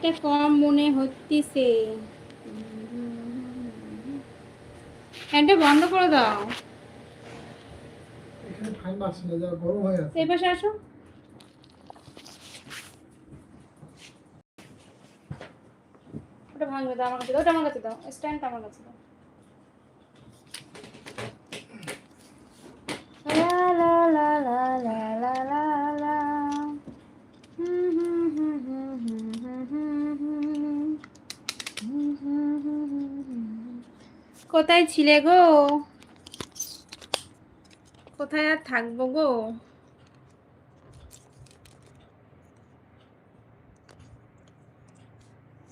লাইটটা কম মনে হচ্ছে ফ্যানটা বন্ধ করে দাও। হয়ে এই পাশে আসো। ওটা ভাঙবে দাও আমার কাছে দাও ওটা আমার কাছে দাও স্ট্যান্ডটা আমার কাছে দাও। লা লা লা লা লা লা লা। কোথায় ছিলে গো? কোথায় আর থাকব গো?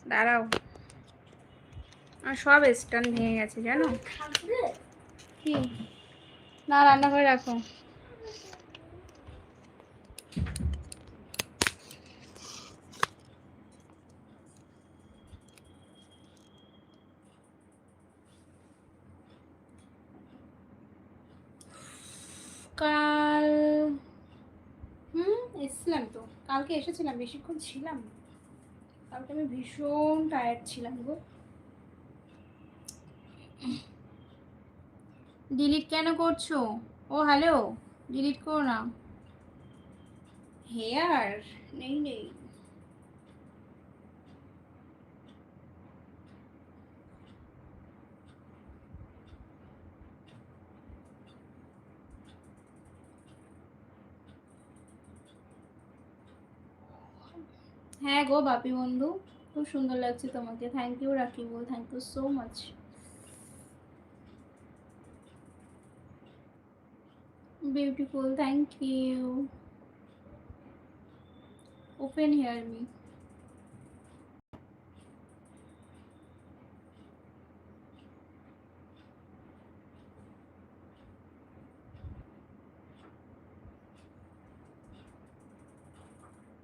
দাঁড়াও। আর সব স্ট্যান্ড ভেঙে গেছে জানো? কি? না রান্না করে রাখো। কাল, হুম, এসেছিলাম তো। কালকে এসেছিলাম, বেশিক্ষণ ছিলাম। কালকে আমি ভীষণ টায়ার্ড ছিলাম গো। ডিলিট কেন করছ? ও হ্যালো ডিলিট করো না। হেয়ার নেই নেই। হ্যাঁ গো বাপি বন্ধু, খুব সুন্দর লাগছে তোমাকে। Thank you Rakibul thank you so much beautiful thank you open hair me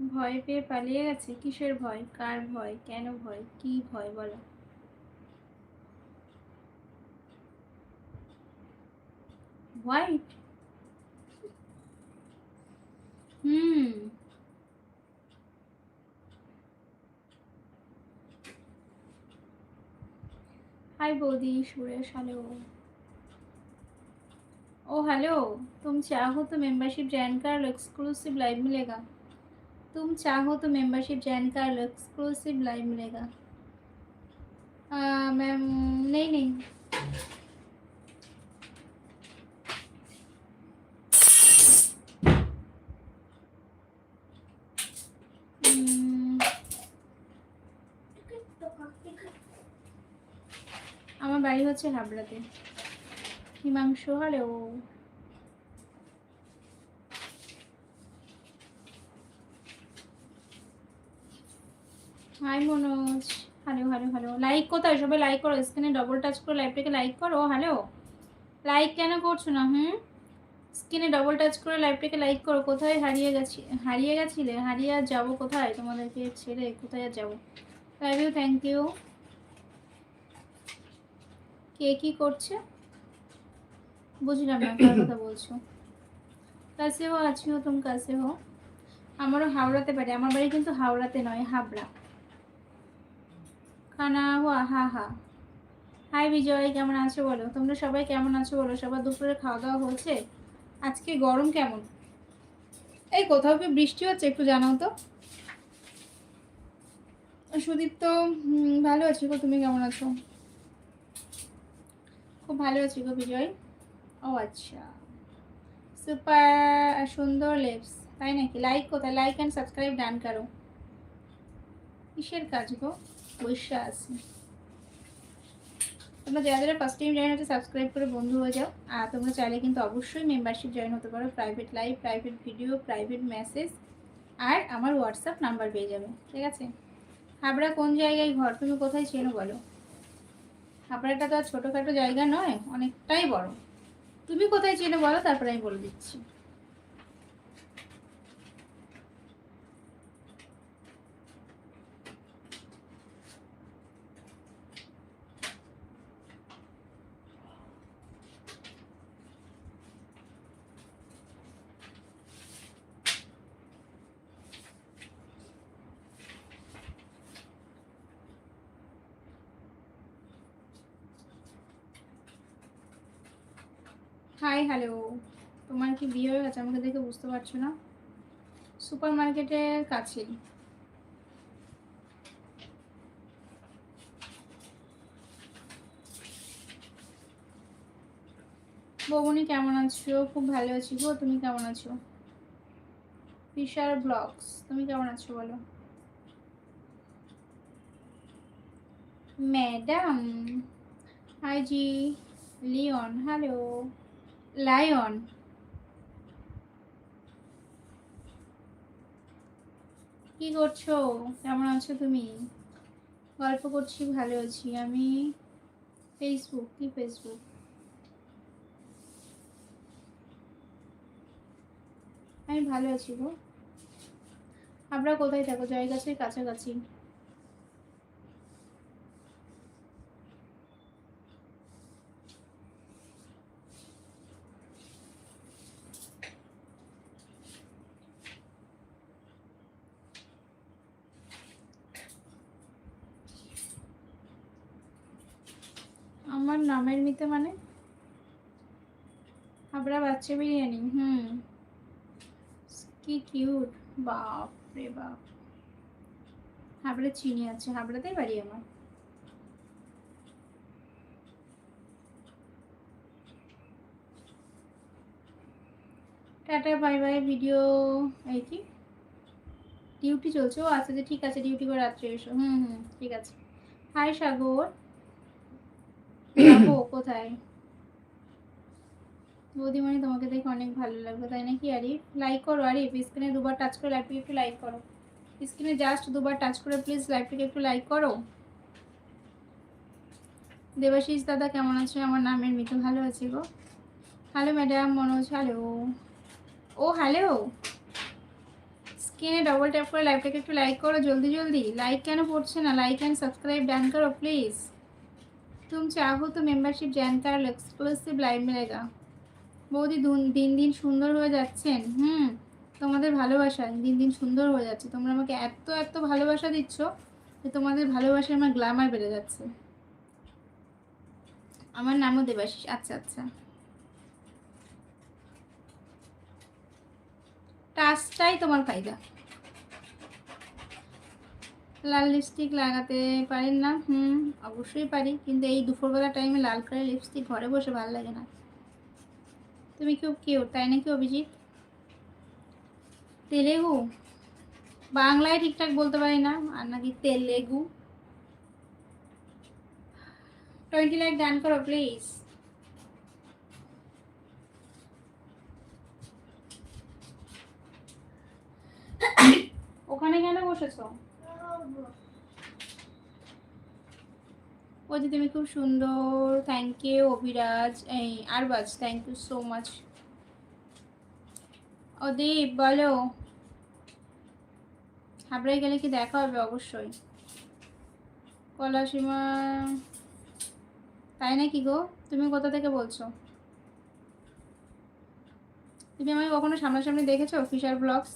ভয় পেয়ে পালিয়ে গেছে কিসের ভয় কার ভয় কেন ভয় কি ভয় বলো হোয়াইট হুম हाय बौदी सुरेश हेलो ओ हेलो तुम चाहो तो मेंबरशिप ज्वाइन कर लो एक्सक्लूसिव लाइव मिलेगा तुम चाहो तो मेंबरशिप ज्वाइन कर लो एक्सक्लूसिव लाइव मिलेगा मैम नहीं नहीं উম, আমার বাড়ি হচ্ছে হাবড়াতে Himanshu hello hi Manoj hello hello hello like কোথায়? সবাই লাইক করো। স্ক্রিনে ডবল টাচ করে লাইভটাকে লাইক করো। হ্যালো লাইক কেন করছ না, হুম? স্ক্রিনে ডবল টাচ করে লাইভটাকে লাইক করো। কোথায় হারিয়ে গেছি, হারিয়ে গেছিলে? হারিয়ে আর যাব কোথায়? তোমাদেরকে ছেড়ে কোথায় আর যাব? লাভ ইউ থ্যাংক ইউ কে কি করছে? বুঝলাম না, কার কথা বলছো? কাছে হো আছি হো তুমি কাছে হো আমারও হাওড়াতে পারে। আমার বাড়ি কিন্তু হাওড়াতে নয়, হাবড়া। খানা হুয়া হা হা। হাই বিজয়, কেমন আছো বলো? তোমরা সবাই কেমন আছো বলো? সবার দুপুরে খাওয়া দাওয়া হয়েছে? আজকে গরম কেমন? এই, কোথাও কি বৃষ্টি হচ্ছে? একটু জানাও তো। সুদীপ তো ভালো আছি গো। তুমি কেমন আছো? খুব ভালো আছি গো, বিজয়। ও আচ্ছা। সুপার সুন্দর লেপস তাই নাকি? লাইক কোথায়? লাইক অ্যান্ড সাবস্ক্রাইব ডান করো। কিসের কাজ গো? বৈশা আছে। তোমরা যারা যারা ফার্স্ট টাইম জয়েন হচ্ছে সাবস্ক্রাইব করে বন্ধু হয়ে যাও। আর তোমরা চাইলে কিন্তু অবশ্যই মেম্বারশিপ জয়েন হতে পারো। Private live private video private message আর আমার হোয়াটসঅ্যাপ নাম্বার পেয়ে যাবে। ঠিক আছে? হাবড়া কোন জায়গায় ঘর? তুমি কোথায় চেনো বলো? হাবড়াটা তো আর ছোটোখাটো জায়গা নয়, অনেকটাই বড়। তুমি কোথায় চেনো বলো? তারপরে আমি বলে দিচ্ছি। হাই হ্যালো তোমার কি বিয়ে হয়ে গেছে? আমাকে দেখে বুঝতে পারছ না? সুপার মার্কেটের কাছে। বৌমনি কেমন আছো? খুব ভালো আছি গো। তুমি কেমন আছো? ফিশার ব্লগস তুমি কেমন আছো বলো? Madam hi ji Leon hello lion কি করছ? কেমন আছো তুমি? গল্প করছি, ভালো আছি। আমি ফেসবুক কি ফেসবুক আমি ভালো আছি গো। আমরা কোথায় থাকো? জয়গাছের কাছাকাছি। আমার মিতে মানে? হাবড়া বাচ্চা বিরিয়ানি, হুম। কি কিউট বাপ রে বাপ। হাবড়া চিনি আছে হাবড়াতেই বাড়ি আমার। টাটা, বাই বাই, ভিডিও, এই কি? ডিউটি চলছে, ও আচ্ছা আচ্ছা ঠিক আছে, ডিউটি করে রাত্রে এসো। হুম হুম, ঠিক আছে। হাই সাগর। কোথায়? বৌদিমণি তোমাকে দেখে অনেক ভালো লাগবে তাই নাকি আরিফ? লাইক করো আরিফ স্ক্রিনে দুবার টাচ করে লাইভটিকে একটু লাইক করো। স্ক্রিনে জাস্ট দুবার টাচ করে প্লিজ লাইভটিকে একটু লাইক করো। দেবাশিস দাদা কেমন আছে? আমার নামের মিতু ভালো আছি গো। হ্যালো ম্যাডাম মনোজ হ্যালো ও হ্যালো স্ক্রিনে ডবল ট্যাপ করে লাইভটাকে একটু লাইক করো, জলদি জলদি। লাইক কেন পড়ছে না? লাইক অ্যান্ড সাবস্ক্রাইব ডান করো প্লিজ तुम चाहो तो मेंबरशिप ज्वाइन कर लो एक्सक्लूसिव लाइव मिलेगा বৌদি দুন- দিন দিন সুন্দর হয়ে যাচ্ছেন হুম তোমাদের ভালোবাসা দিন দিন সুন্দর হয়ে যাচ্ছে তোমরা আমাকে এত এত ভালোবাসা দিচ্ছ যে তোমাদের ভালোবাসায় আমার গ্ল্যামার বেড়ে যাচ্ছে আমার নামও দেবাশিস আচ্ছা আচ্ছা টাচটাই তোমার ফায়দা লাল লিপস্টিক লাগাতে পারেন না, হুম, অবশ্যই পারি, কিন্তু এই দুপুরবেলা টাইমে লাল কালার লিপস্টিক ঘরে বসে ভালো লাগে না। তুমি কেউ কেউ তাই নাকি অভিজিৎ? তেলেগু? বাংলায় ঠিকঠাক বলতে পারি না, আর নাকি তেলেগু? টোয়েন্টি লাইক ডান করো প্লিজ ওখানে কেন বসেছো? বলছি তুমি খুব সুন্দর থ্যাংক ইউ অভিরাজ, এই Arbaz thank you so much ও দীপ, বলো। হাবড়ায় গেলে কি দেখা হবে? অবশ্যই। কলাসীমা তাই নাকি গো? তুমি কোথা থেকে বলছো? তুমি আমাকে কখনো সামনাসামনি দেখেছ, ফিশার ব্লগস?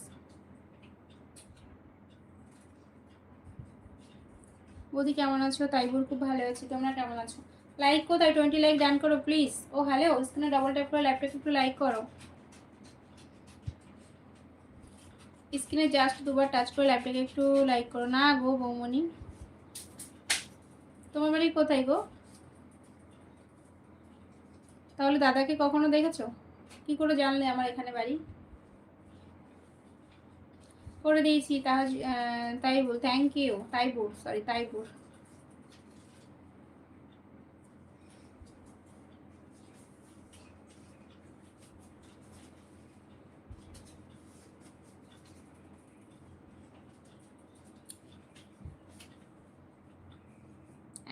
বৌদি কেমন আছো? তাইবুর খুব ভালো আছি, তোমরা কেমন আছো? লাইক কোথায় টোয়েন্টি লাইক ডান করো প্লিজ ও হ্যালো স্ক্রিনে ডবল ট্যাপ করে ল্যাপটপ একটু লাইক করো। স্ক্রিনে জাস্ট দুবার টাচ করে ল্যাপটপে একটু লাইক করো। না গো বৌমনি তোমার বাড়ি কোথায় গো? তাহলে দাদাকে কখনো দেখেছ? কি করে জানলে আমার এখানে বাড়ি? করে দিয়েছি Tahaj Taibur thank you Taibur sorry Taibur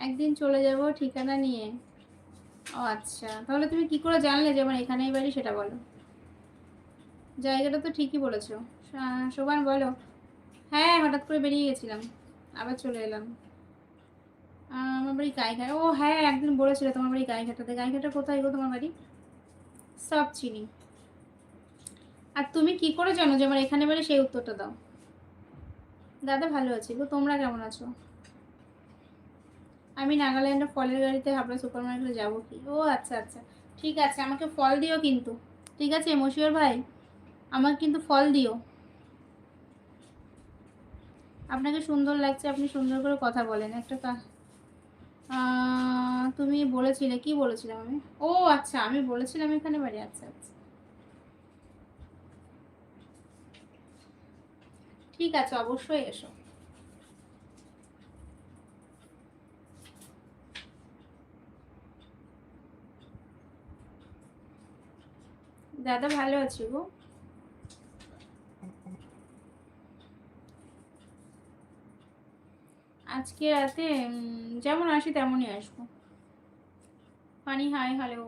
একদিন চলে যাব ঠিকানা নিয়ে। ও আচ্ছা তাহলে তুমি কি করে জানলে যে আমার এখানেই বাড়ি সেটা বলো? জায়গাটা তো ঠিকই বলেছ। শোভান বলো। হ্যাঁ হঠাৎ করে বেরিয়ে গেছিলাম। আবার চলে এলাম। আমার বাড়ি গায়েঘাট ও হ্যাঁ একদিন বলেছিলে তোমার বাড়ি গায়েঘাটাতে গায়েঘাটা কোথায় গো তোমার বাড়ি? সব চিনি আর তুমি কি করে জানো যে আমার এখানে বাড়ি সেই উত্তরটা দাও? দাদা ভালো আছি গো, তোমরা কেমন আছো? আমি নাগাল্যান্ডে ফলের গাড়িতে হাবড়া সুপার মার্কেটে যাব কি? ও আচ্ছা আচ্ছা। ঠিক আছে, আমাকে ফল দিও কিন্তু। ঠিক আছে মশিওর ভাই? আমাকে কিন্তু ফল দিও। আপনাকে সুন্দর লাগছে, আপনি সুন্দর করে কথা বলেন। একটা তুমি বলেছিলে, কি বলেছিলাম আমি? ও আচ্ছা আমি বলেছিলাম এখানে বাড়ি আচ্ছা আচ্ছা। ঠিক আছে, অবশ্যই এসো। দাদা, ভালো আছি গো। আজকে রাতে যেমন আসি তেমনই আসব। Funny, hi, hello.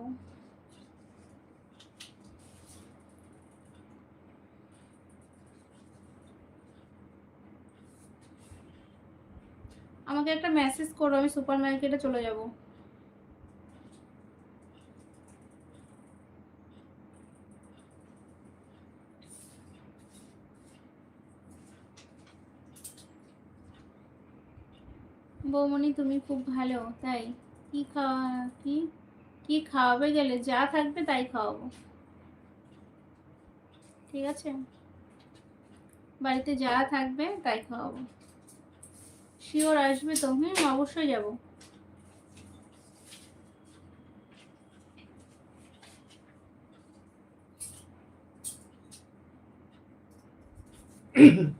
আমাকে একটা মেসেজ করো, আমি সুপার মার্কেটে চলে যাব। বৌমনি তুমি খুব ভালো তাই? কি খাওয়া কি? কি খাওয়াবে গেলে? যা থাকবে তাই খাওয়াবো। ঠিক আছে? বাড়িতে যা থাকবে তাই খাওয়াবো। শিওর আসবে তো? হুম অবশ্যই যাব।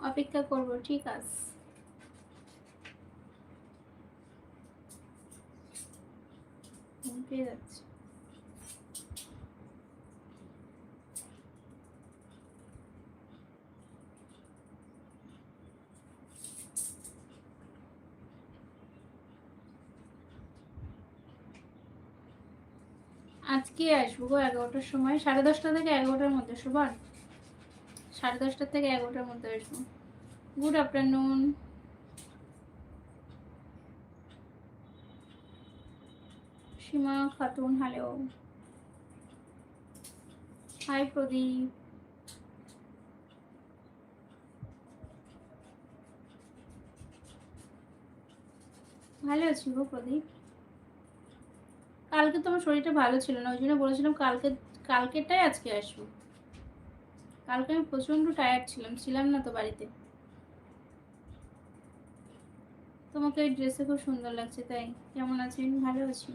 অপেক্ষা করব ঠিক আছে। আজকে আসব এগারোটার সময় সাড়ে দশটা থেকে এগারোটার মধ্যে সুবার সাড়ে দশটা থেকে এগারোটার মধ্যে আসব। Good afternoon Seema, Khatun hello hi Pradeep. ভালো আছি গো প্রদীপ। কালকে তোমার শরীরটা ভালো ছিল না, ওই জন্য বলেছিলাম কালকে, কালকেরটাই আজকে আসব। কালকে আমি প্রচণ্ড টায়ার্ড ছিলাম ছিলাম না তো বাড়িতে। তোমাকে এই ড্রেসে খুব সুন্দর লাগছে, তাই। কেমন আছেন? ভালো আছি।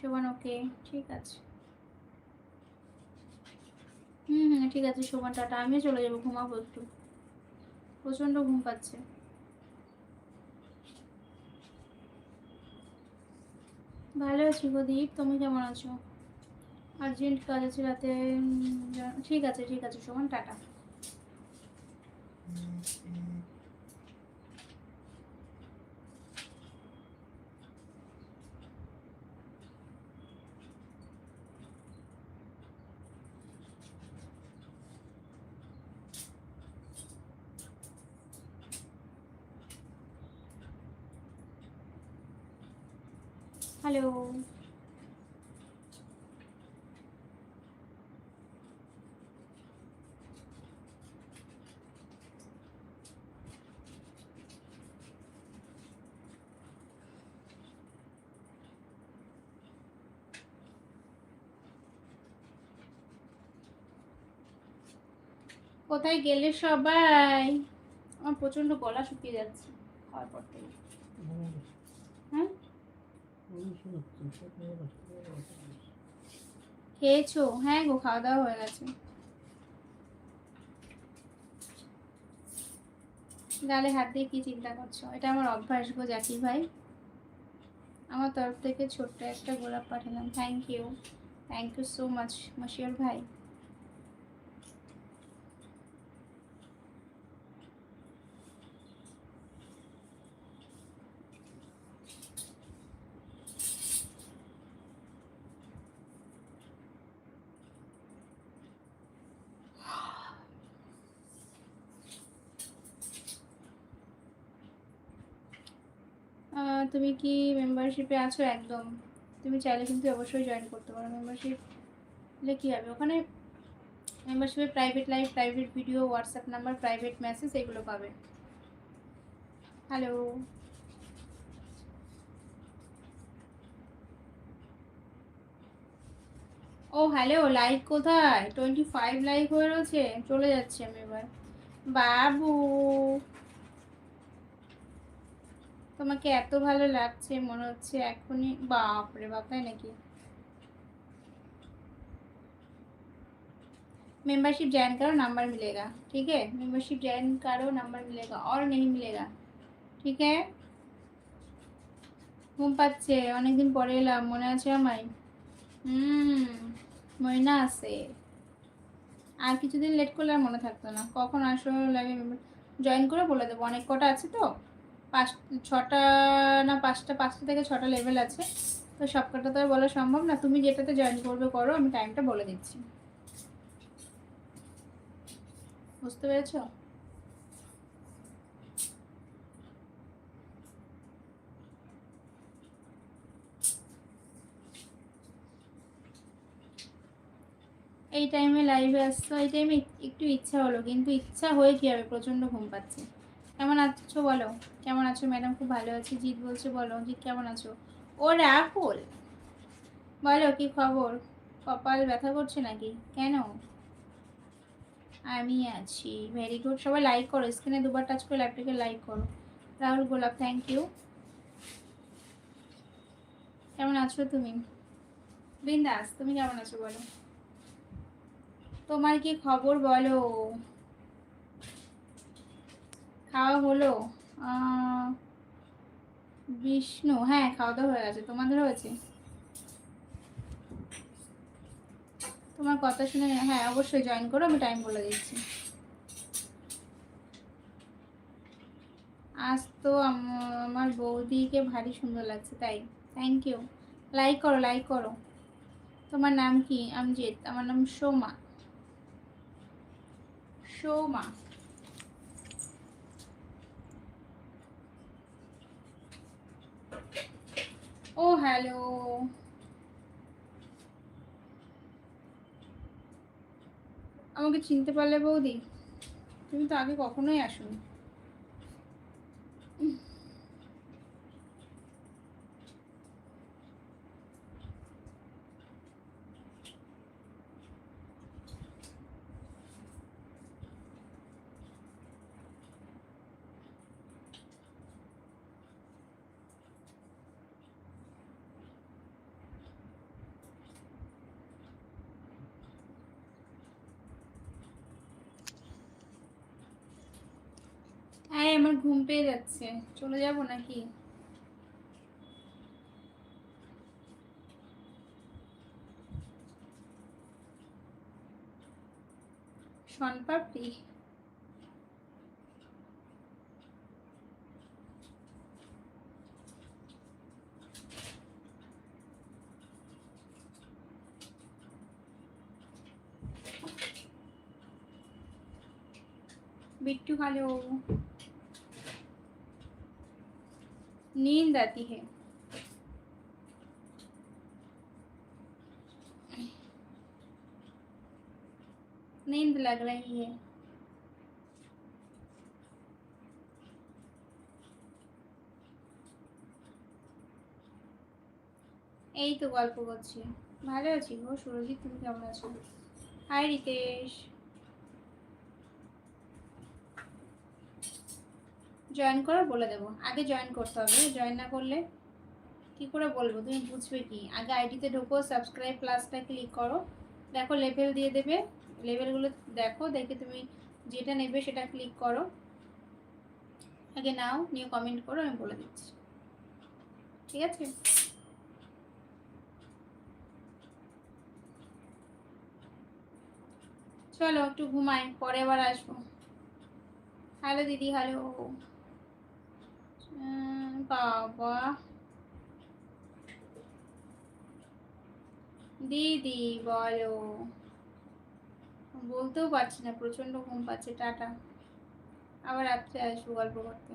শোভান ওকে ঠিক আছে। হুম হুম, ঠিক আছে, শোভান, টাটা। আমিও চলে যাব, ঘুমাবো একটু। প্রচণ্ড ঘুম পাচ্ছে। ভালো আছি প্রদীপ, তুমি কেমন আছো? আর্জেন্ট কাজ আছে রাতে ঠিক আছে ঠিক আছে শোভান টাটা। হ্যালো কোথায় গেলে সবাই। আমার প্রচণ্ড গলা শুকিয়ে যাচ্ছে। খাওয়ার পর থেকে। হ্যাঁ? খেয়েছো? হ্যাঁ গো খাওয়া দাওয়া হয়ে গেছে। গালে হাত দিয়ে কি চিন্তা করছ? এটা আমার অভ্যাস গো জাকির ভাই। আমার তরফ থেকে ছোট্ট একটা গোলাপ পাঠালাম। Thank you thank you so much Moshiur ভাই। তুমি কি মেম্বারশিপে আছো? একদম। তুমি চাইলে কিন্তু অবশ্যই জয়েন করতে পারো মেম্বারশিপ তাহলে কী হবে? ওখানে মেম্বারশিপে private live private video WhatsApp number private message এগুলো পাবে। হ্যালো ও হ্যালো লাইক কোথায়? টোয়েন্টি ফাইভ লাইক হয়ে রয়েছে। চলে যাচ্ছি আমি এবার। বাবু! তোমাকে এত ভালো লাগছে মনে হচ্ছে এখনই বাপরে বাপ তাই নাকি मेंबरशिप ज्वाइन करो नंबर मिलेगा ठीक है मेंबरशिप ज्वाइन करो नंबर मिलेगा और नहीं मिलेगा ঠিক আছে ঘুম পাচ্ছে অনেকদিন পরে এলাম মনে আছে আমায় হুম ময়না আছে আর কিছুদিন লেট করলে আর মনে থাকতো না কখন আসো লাগে জয়েন করে বলে দেবো অনেক কটা আছে তো পাঁচ, ছটা না পাঁচটা পাঁচটা থেকে ছটা লেভেল আছে। তো সব কটা তো আর বলা সম্ভব না। তুমি যেটাতে জয়েন করবে করো, আমি টাইমটা বলে দিচ্ছি। বুঝতে পেরেছ? এই টাইমে লাইভে আসছো, এই টাইমে একটু ইচ্ছা হলো, কিন্তু ইচ্ছা হয়ে কি হবে? প্রচণ্ড ঘুম পাচ্ছে। কেমন আছো বলো? কেমন আছো? ম্যাডাম খুব ভালো আছি। জিৎ বলছে, বলো, জিৎ কেমন আছো? ও রাহুল, বলো, কি খবর? কপাল ব্যথা করছে নাকি? কেন? আমি আছি। ভেরি গুড সবাই লাইক করো স্ক্রিনে দুবার টাচ করে ল্যাপটপে লাইক করো। রাহুল গোলাপ থ্যাংক ইউ কেমন আছো তুমি? বিন্দাস, তুমি কেমন আছো বলো? তোমার কি খবর বলো? খাওয়া হলো? বিষ্ণু হ্যাঁ খাওয়া দাওয়া হয়ে গেছে। তোমাদের হয়েছে? তোমার কথা শুনে হ্যাঁ অবশ্যই জয়েন করো, আমি টাইম বলে দিচ্ছি। আজ তো আমার বৌদিকে ভারী সুন্দর লাগছে, তাই। থ্যাংক ইউ লাইক করো লাইক করো। তোমার নাম কি? আমজিৎ। আমার নাম সোমা। সোমা। ও hello. আমাকে চিনতে পারলে বৌদি তুমি তো আগে কখনোই আসোনি হ্যাঁ আমার ঘুম পেয়ে যাচ্ছে। চলে যাব নাকি? শনপাপড়ি। বিট্টু হ্যালো नींद आती है नींद लग रही है এই তো গল্প করছি ভালো আছি গো সুরজিৎ তুমি কেমন আছো হাই রিতেশ জয়েন করো, বলে দেবো। আগে জয়েন করতে হবে। জয়েন না করলে কি করে বলব? তুমি বুঝবে কি? আগে আইডিতে ঢোকো সাবস্ক্রাইব প্লাসটা ক্লিক করো। দেখো লেভেল দিয়ে দেবে। লেভেলগুলো দেখো, দেখে তুমি যেটা নেবে সেটা ক্লিক করো। আগে নাও, নিয়ে কমেন্ট করো, আমি বলে দিচ্ছি। ঠিক আছে? চলো, একটু ঘুমাই, পরে আবার আসব। হ্যালো দিদি হ্যালো বাবা। দিদি, বলো। বলতেও পারছি না প্রচণ্ড ঘুম পাচ্ছে, টাটা। আবার রাত্রে আসব গল্প করতে।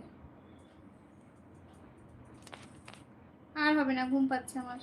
আর হবে না, ঘুম পাচ্ছে আমার।